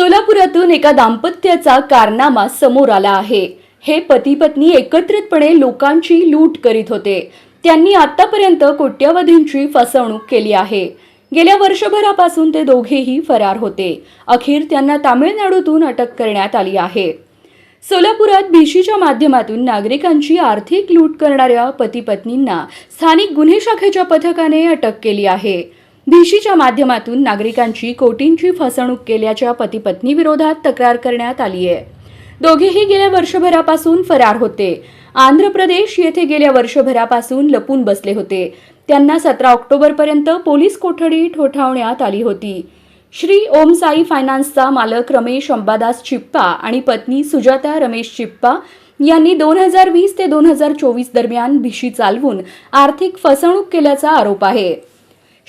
सोलापुरातून एका दाम्पत्याचा कारनामा समोर आला आहे. हे पती पत्नी एकत्रितपणे लोकांची लूट करीत होते. त्यांनी आतापर्यंत कोट्यवधींची फसवणूक केली आहे. गेल्या वर्षभरापासून ते दोघेही फरार होते. अखेर त्यांना तामिळनाडूतून अटक करण्यात आली आहे. सोलापुरात भीशीच्या माध्यमातून नागरिकांची आर्थिक लूट करणाऱ्या पती पत्नींना स्थानिक गुन्हे शाखेच्या पथकाने अटक केली आहे. भिशीच्या माध्यमातून नागरिकांची कोटींची फसवणूक केल्याच्या पती विरोधात तक्रार करण्यात आली आहे. दोघेही गेल्या वर्षभरापासून फरार होते. आंध्र प्रदेश येथे गेल्या वर्षभरापासून लपून बसले होते. त्यांना सतरा ऑक्टोबरपर्यंत पोलीस कोठडी ठोठावण्यात आली होती. श्री ओम साई फायनान्सचा मालक रमेश अंबादास चिप्पा आणि पत्नी सुजाता रमेश चिप्पा यांनी दोन हजार वीस ते दोन हजार चोवीस दरम्यान भिशी चालवून आर्थिक फसवणूक केल्याचा आरोप आहे.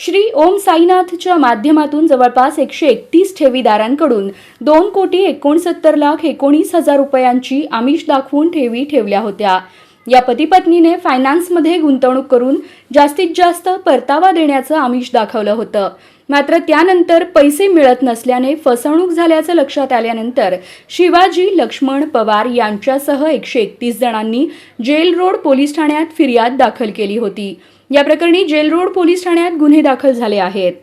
श्री ओम साईनाथच्या माध्यमातून जवळपास एकशे एकतीस ठेवीदारांकडून दोन कोटी एकोणसत्तर लाख एकोणीस हजार रुपयांची आमिष दाखवून ठेवी ठेवल्या होत्या. या पती पत्नीने फायनान्समध्ये गुंतवणूक करून जास्तीत जास्त परतावा देण्याचं आमिष दाखवलं होतं. मात्र त्यानंतर पैसे मिळत नसल्याने फसवणूक झाल्याचं लक्षात आल्यानंतर शिवाजी लक्ष्मण पवार यांच्यासह एकशे एकतीस जणांनी जेल रोड पोलीस ठाण्यात फिर्याद दाखल केली होती. या प्रकरणी जेलरोड पोलीस ठाण्यात गुन्हे दाखल झाले आहेत.